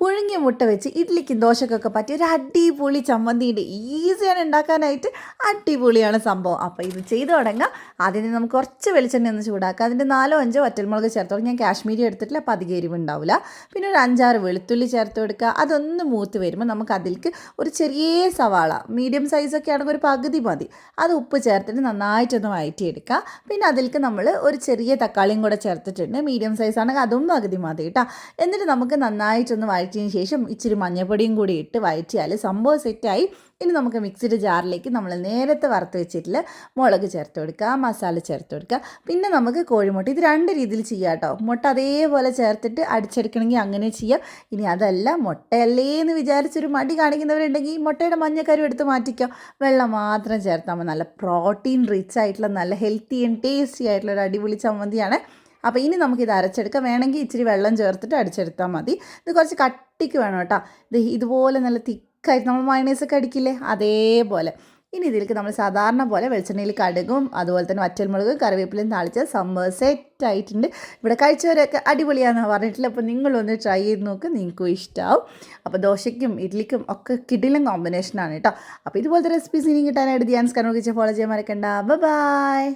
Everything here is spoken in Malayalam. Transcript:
പുഴുങ്ങിയ മുട്ട വെച്ച് ഇഡ്ഡലിക്കും ദോശക്കൊക്കെ പറ്റിയ ഒരു അടിപൊളി ചമ്മന്തിയുണ്ട്. ഈസിയാണ് ഉണ്ടാക്കാനായിട്ട് അടിപൊളിയാണ് സംഭവം. അപ്പോൾ ഇത് ചെയ്തു തുടങ്ങാം. അതിന് നമുക്ക് കുറച്ച് വെളിച്ചെണ്ണ ഒന്ന് ചൂടാക്കാം. അതിന്റെ നാലോ അഞ്ചോ വറ്റൽമുളക് ചേർത്തോളൂ ഞാൻ കാശ്മീരി എടുത്തിട്ടില്ല അപ്പോൾ അധികം എരിവ് ഉണ്ടാവില്ല പിന്നെ ഒരു അഞ്ചാറ് വെളുത്തുള്ളി ചേർത്ത് കൊടുക്കുക. അതൊന്ന് മൂത്ത് വരുമ്പോൾ നമുക്ക് അതിലേക്ക് ഒരു ചെറിയ സവാള മീഡിയം സൈസൊക്കെ ആണെങ്കിൽ ഒരു പകുതി മതി. അത് ഉപ്പ് ചേർത്തിട്ട് നന്നായിട്ടൊന്ന് വഴറ്റിയെടുക്കുക. പിന്നെ അതിലേക്ക് നമ്മൾ ഒരു ചെറിയ തക്കാളിയും കൂടെ ചേർത്തിട്ടുണ്ട്. മീഡിയം സൈസ് ആണെങ്കിൽ അതും പകുതി മതി കേട്ടോ. എന്നിട്ട് നമുക്ക് നന്നായിട്ടൊന്ന് വഴറ്റിയതിന് ശേഷം ഇച്ചിരി മഞ്ഞൾപ്പൊടിയും കൂടി ഇട്ട് വഴറ്റിയാൽ സംഭവം സെറ്റായി. ഇനി നമുക്ക് മിക്സിഡ് ജാറിലേക്ക് നമ്മൾ നേരത്തെ വറുത്ത് വെച്ചിട്ടില്ല മുളക് ചേർത്ത് കൊടുക്കുക മസാല ചേർത്ത് കൊടുക്കുക. പിന്നെ നമുക്ക് കോഴിമുട്ട ഇത് രണ്ട് രീതിയിൽ ചെയ്യാം കേട്ടോ. മുട്ട അതേപോലെ ചേർത്തിട്ട് അടിച്ചെടുക്കണമെങ്കിൽ അങ്ങനെ ചെയ്യാം. ഇനി അതല്ല മുട്ടയല്ലേ എന്ന് വിചാരിച്ചൊരു മടി കാണിക്കുന്നവരുണ്ടെങ്കിൽ മുട്ടയുടെ മഞ്ഞക്കരു എടുത്ത് മാറ്റിക്കാം. വെള്ളം മാത്രം ചേർത്താൽ നല്ല പ്രോട്ടീൻ റിച്ച് ആയിട്ടുള്ള നല്ല ഹെൽത്തി ആൻഡ് ടേസ്റ്റി ആയിട്ടുള്ള ഒരു അടിപൊളി ചമ്മന്തിയാണ് അപ്പോൾ ഇനി നമുക്കിത് അരച്ചെടുക്കാം. വേണമെങ്കിൽ ഇച്ചിരി വെള്ളം ചേർത്തിട്ട് അടിച്ചെടുത്താൽ മതി. ഇത് കുറച്ച് കട്ടിക്ക് വേണം കേട്ടോ. ഇത് ഇതുപോലെ നല്ല തിക്കായിട്ട് നമ്മൾ മയണൈസൊക്കെ അടിക്കില്ലേ? അതേപോലെ. ഇനി ഇതിലേക്ക് നമ്മൾ സാധാരണ പോലെ വെളിച്ചെണ്ണയിൽ കടുകും അതുപോലെ തന്നെ വറ്റൽമുളക് കറിവേപ്പിലയും താളിച്ച സംഭവം സെറ്റ് ആയിട്ടുണ്ട്. ഇവിടെ കഴിച്ചവരൊക്കെ അടിപൊളിയാണെന്ന് പറഞ്ഞിട്ടില്ല അപ്പോൾ നിങ്ങളൊന്ന് ട്രൈ ചെയ്ത് നോക്ക്. നിങ്ങൾക്കും ഇഷ്ടമാവും അപ്പോൾ ദോശയ്ക്കും ഇഡ്ലിക്കും ഒക്കെ കിടിലും കോമ്പിനേഷനാണ് കേട്ടോ. അപ്പോൾ ഇതുപോലത്തെ റെസിപ്പീസ് ഇനി കിട്ടാനായിട്ട് ധ്യാൻസ് കണ്ണു ഫോളോ ചെയ്യാൻ മറക്കണ്ട. ബൈ